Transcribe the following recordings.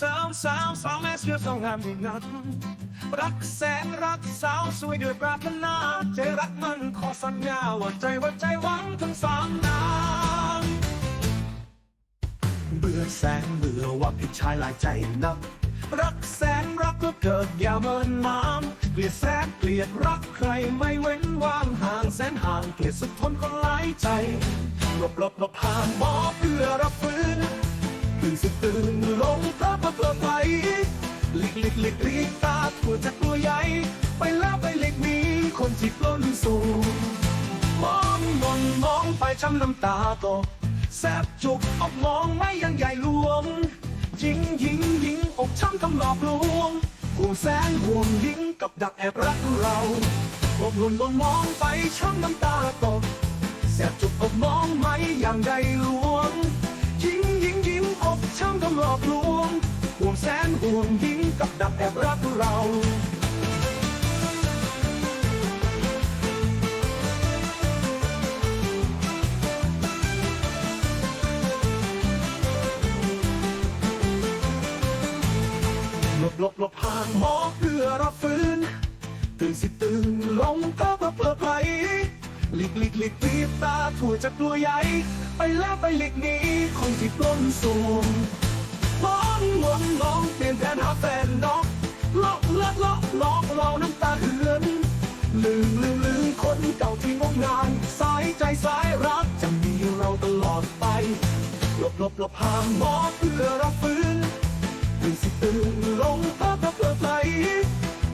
สาวสาวสาวแม่เชื่อสองงามดีนักรักแสนรักสาวสวยด้วยปรารถนาใจรักมันขอสัญญาว่าใจว่าใจหวังทั้งสามนางเบื่อแสนเบื่อว่าพี่ชายหลายใจนักรักแสนรักก็เกิดอย่าเมินมามเกลียดแสนเกลียดรักใครไม่เว้นว่างห่างแสนห่างเกลียดสุดทนคนหลายใจหลบหลบหลบผ่านหมอเพื่อรับฟื้น ตื่นสิตื่นลงพระพระเพื่อไปหลิกหลิกหลิกหลิกตาถั่วจากตัวใหญ่ ไปแล้วไปหลิกมีคนที่ปล้นสูงมองมนมองไปช้ำน้ำตาตกแสบจุกออกมองไม่ยังใหญ่หลวงยิงยิงยิงอกช้ำทำหลอกลวงห่วงแสนห่วงยิงกับดักแอบรักเราอกหล่นลงมองไปช้ำน้ำตาตกแสบจุกอกมองไม่ย่างใดลวงยิงยิง ยิงอกช้ำกำหลอกลวงห่วงแสนห่วงยิงกับดักแอบรักเรา หลบหลบหลบผ่านหมอเพื่อรับฟื้น ตื่นสิตื่นลงเพ้อเพ้อเพอไปห ลีกหลีกหลีกปีบตาถั่วจากตัวใหญ่ ไปแล้วไปหลีกนี้ คนที่ปล้นสูงมองมองมองเปลี่ยนแผนหาแฟนนอกลอกลักลอกลอกเราน้ำตาเหือนลืมลืมลืมคนเก่าที่งงงานสายใจสายรักจะมีเราตลอดไปหลบหลบหลบห่างมอเพื่อรับฟื้นตื่นสิตื่นลงพระพระเพลิดไหล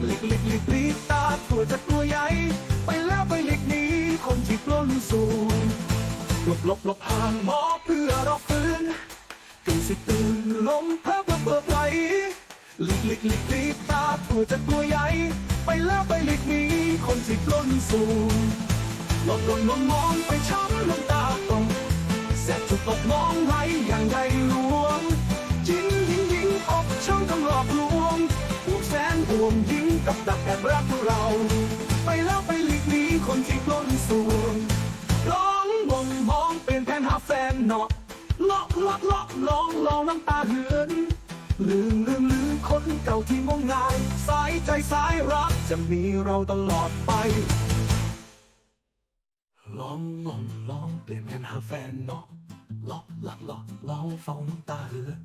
หลิกหลิกหลิกหลิกตาถั่วจากตัวใหญ่ สูงหลบหลบหลบห่างหมอเพื่อรอฟื้นตื่นสิตื่นลงพระพระเพลิดไหลหลิกหลิกหลิกหลิกตาถั่วจากตัวใหญ่ ไปแล้วไปหลิกหนีคนที่ปล้นสูงหลบหลบหลบมองไปช้ำน้ำตาตกแสบจุกตกมองไหลอย่างใดลวงจิ้งยิงยิงอกช่องกำหลอกลวงห่วงแสนห่วงยิงกับดักแอบรักเรา ไปแล้วไปหลีกหนีคนที่ปล้นสูง นเนาะลอกลอกลอกลองลองน้ำตาเหือนลืมลืมลืมคนเก่าที่งมงาย สายใจสายรักจะมีเราตลอดไป ลองงงลองเปลี่ยนกันหาแฟนเนาะลอกหลักหลอกลองเฝ้าน้ำตาเหือน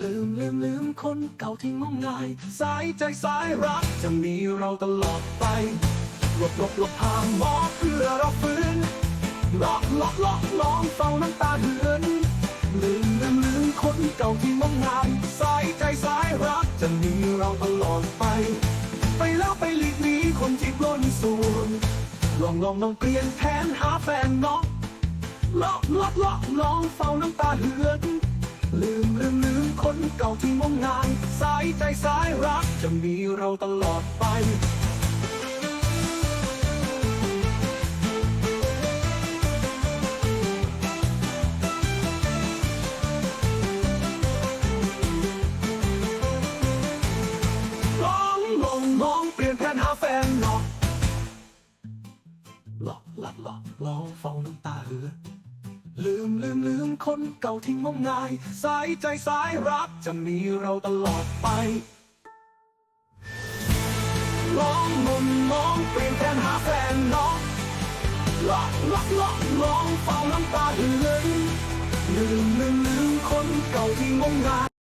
ลืมลืมลืมคนเก่าที่งมงาย สายใจสายรักจะมีเราตลอดไปหลบหลบหลบผ่าหมอเพื่อเรา ลอกลอกลอกลองเฝ้าน้ำตาเหือนลืมลืมลืมคนเก่าที่งมงายสายใจสายรักจะมีเราตลอดไป ไปแล้วไปหลีกหนีคนที่ปล้นสูงลองลองลองเปลี่ยนแผนหาแฟนเนาะลอกลอกลอกลองเฝ้าน้ำตาเหือนลืมลืมลืมคนเก่าที่มองงายสายใจสายรักจะมีเราตลอดไป หลอกหลักหลอลองน้ำตาเหือ ลืมลืมลืมคนเก่าที่งมงาย สายใจสายรักจะมีเราตลอดไปลองมนมองเปลี่ยนแผนหาแฟนเนาะหลอกหลอกหลอกลองเฝ้าน้ำตาเหือลืมลืมลืมคนเก่าที่งมงาย